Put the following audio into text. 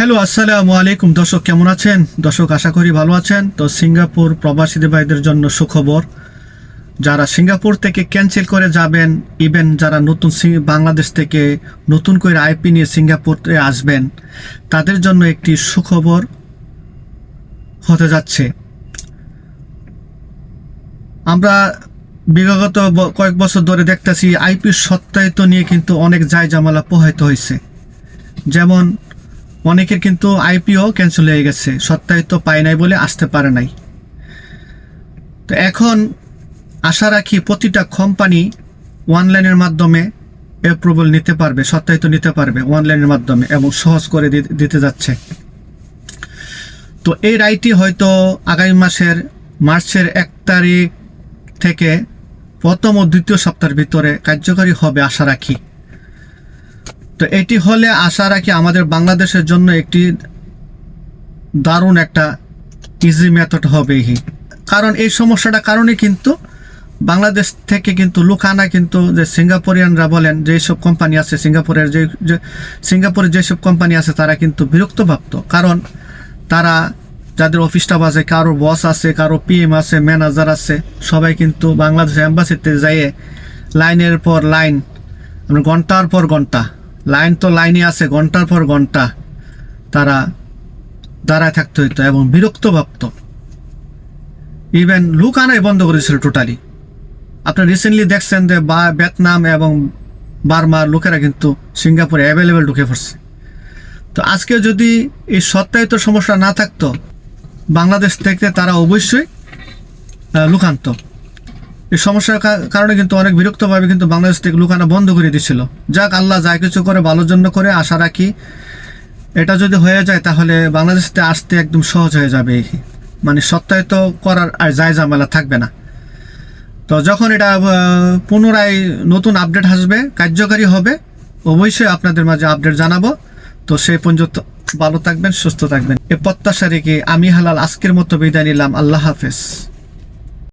Hello আসসালামু আলাইকুম দর্শক, কেমন আছেন? দর্শক, আশা করি ভালো আছেন। তো সিঙ্গাপুর প্রবাসী ভাইদের জন্য সুখবর, যারা সিঙ্গাপুর থেকে ক্যান্সেল করে যাবেন, ইভেন যারা নতুন বাংলাদেশ থেকে নতুন করে আইপি নিয়ে সিঙ্গাপুরে আসবেন, তাদের জন্য একটি সুখবর হতে যাচ্ছে। আমরা বিগত কয়েক বছর ধরে দেখতেছি, আইপি সত্যায়িত নিয়ে কিন্তু অনেক যায় জামালা পোহাইতে হয়েছে। যেমন অনেকের কিন্তু আইপিও ক্যান্সেল হয়ে গেছে। সত্যায়িত পায় নাই বলে আসতে পারে নাই। তো এখন আশা রাখি প্রতিটা কোম্পানি অনলাইনের মাধ্যমে অ্যাপ্রুভাল নিতে পারবে সত্যায়িত নিতে পারবে অনলাইনের মাধ্যমে এবং সহজ করে দিতে যাচ্ছে। তো এই রায়টি হয়তো আগামী মাসের, মার্চের এক তারিখ থেকে প্রথম ও দ্বিতীয় সপ্তাহের ভিতরে কার্যকরী হবে আশা রাখি। তো এটি হলে আশা রাখি আমাদের বাংলাদেশের জন্য একটি দারুণ একটা ইজি মেথড হবে কারণ এই সমস্যাটা কারণে কিন্তু বাংলাদেশ থেকে কিন্তু লুকানা কিন্তু যে সিঙ্গাপুরিয়ানরা বলেন, যেসব কোম্পানি আছে সিঙ্গাপুরের যে যে, সিঙ্গাপুরের যেসব কোম্পানি আছে তারা কিন্তু বিরক্ত ভাবত কারণ তারা যাদের অফিস স্টাফ আছে, কারও বস আছে, কারও পিএম আছে ম্যানেজার আছে, সবাই কিন্তু বাংলাদেশ অ্যাম্বাসিতে যাইয়ে লাইনের পর লাইন, ঘণ্টার পর ঘণ্টা লাইন তো লাইনে আছে, ঘণ্টার পর ঘণ্টা তারা দাঁড়ায় থাকতে হইতো এবং বিরক্ত ভাবত ইভেন লুক আনাই বন্ধ করেছিল টোটালি আপনি রিসেন্টলি দেখছেন যে বা ভিয়েতনাম এবং বার্মার লোকেরা কিন্তু সিঙ্গাপুরে অ্যাভেলেবেল ঢুকে পড়ছে। তো আজকে যদি এই সত্যায়িত সমস্যা না থাকতো, বাংলাদেশ থেকে তারা অবশ্যই লুকান্ত। এই সমস্যার কারণে কিন্তু অনেক বিরক্তভাবে কিন্তু বাংলাদেশ থেকে লুকানো বন্ধ করে দিছিল। যাক, আল্লাহ যা কিছু করে ভালোর জন্য করে, আশা রাখি এটা যদি হয়ে যায় তাহলে বাংলাদেশ আসতে একদম সহজ হয়ে যাবে মানে সত্যায়িত করার আর যায় ঝামেলা থাকবে না। তো যখন এটা পুনরায় নতুন আপডেট আসবে, কার্যকারী হবে, অবশ্যই আপনাদের মাঝে আপডেট জানাব। তো সেই পর্যন্ত ভালো থাকবেন, সুস্থ থাকবেন। এ প্রত্যাশা রেখে আমি হালাল আজকের মতো বিদায় নিলাম। আল্লাহ হাফেজ।